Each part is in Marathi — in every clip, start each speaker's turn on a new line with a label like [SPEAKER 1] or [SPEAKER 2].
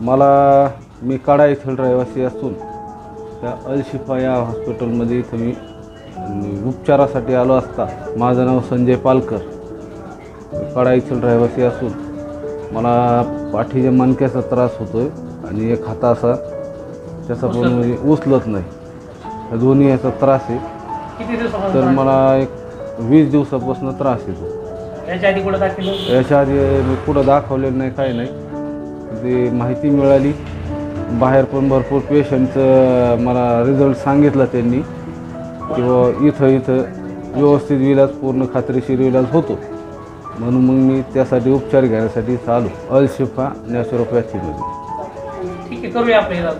[SPEAKER 1] मला मी काडा येथील रहिवासी असून त्या अलशिफा या हॉस्पिटलमध्ये इथं मी उपचारासाठी आलो असता. माझं नाव संजय पालकर. काडा येथील रहिवासी असून मला पाठीच्या मणक्याचा त्रास होतो आहे आणि एक हाता असा त्याचा पण म्हणजे उचलत नाही. दोन्ही याचा त्रास आहे. तर? मला एक वीस दिवसापासून त्रास येतो
[SPEAKER 2] याच्या आधी कुठं होतं?
[SPEAKER 1] याच्या आधी मी कुठं दाखवलेलं नाही काही नाही. ते माहिती मिळाली बाहेर पण भरपूर पेशंटचं मला रिझल्ट सांगितला त्यांनी. किंवा इथं इथं व्यवस्थित विलाज पूर्ण खात्रीशीर इलाज होतो. म्हणून मग मी त्यासाठी उपचार घेण्यासाठी चालू. अल अलशिफा नॅचरोपॅथीमध्ये.
[SPEAKER 2] ठीक आहे करूया आपलं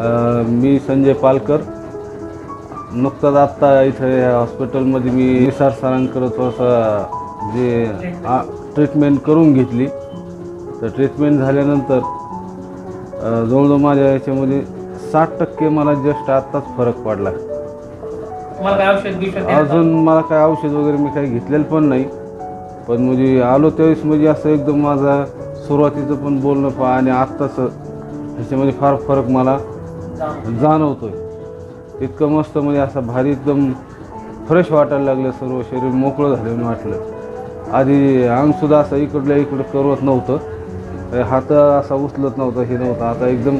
[SPEAKER 1] मी संजय पालकर नुकताच आत्ता इथं या हॉस्पिटलमध्ये मी निसार सरांकडं थोडंसं जे आ- ट्रीटमेंट करून घेतली तर ट्रीटमेंट झाल्यानंतर जवळजवळ माझ्या याच्यामध्ये साठ टक्के मला जस्ट आत्ताच फरक पडला? अजून मला काय औषध वगैरे मी काही घेतलेलं पण नाही पण म्हणजे आलो त्यावेळेस म्हणजे असं एकदम माझा सुरुवातीचं पण बोलणं पहा आणि आत्ताच ह्याच्यामध्ये फार फरक मला. जाणवतोय. इतकं मस्त म्हणजे असं भारी एकदम फ्रेश वाटायला लागलं सर्व शरीर मोकळं झाल्यानं वाटलं. आधी अंगसुद्धा असं इकडल्या इकडं करवत नव्हतं. हात असा उचलत नव्हतं हे नव्हतं. आता एकदम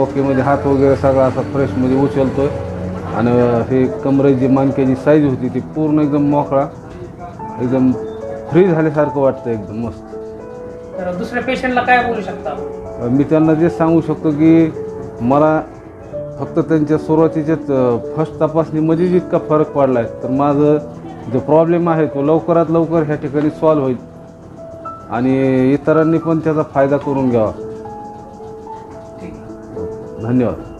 [SPEAKER 1] ओकेमध्ये हात वगैरे सगळा असा फ्रेशमध्ये उचलतोय. आणि हे कमरेची मानक्याची साईज होती ती पूर्ण एकदम मोकळा एकदम फ्री झाल्यासारखं वाटतं एकदम मस्त.
[SPEAKER 2] तर दुसऱ्या पेशंटला काय बोलू शकता?
[SPEAKER 1] मी त्यांना जे सांगू शकतो की मला फक्त त्यांच्या सुरुवातीच्याच फर्स्ट तपासणीमध्ये जितका फरक पडला आहे तर माझं जो प्रॉब्लेम आहे तो लवकरात लवकर ह्या ठिकाणी सॉल्व्ह होईल. आणि इतरांनी पण त्याचा फायदा करून घ्यावा. धन्यवाद.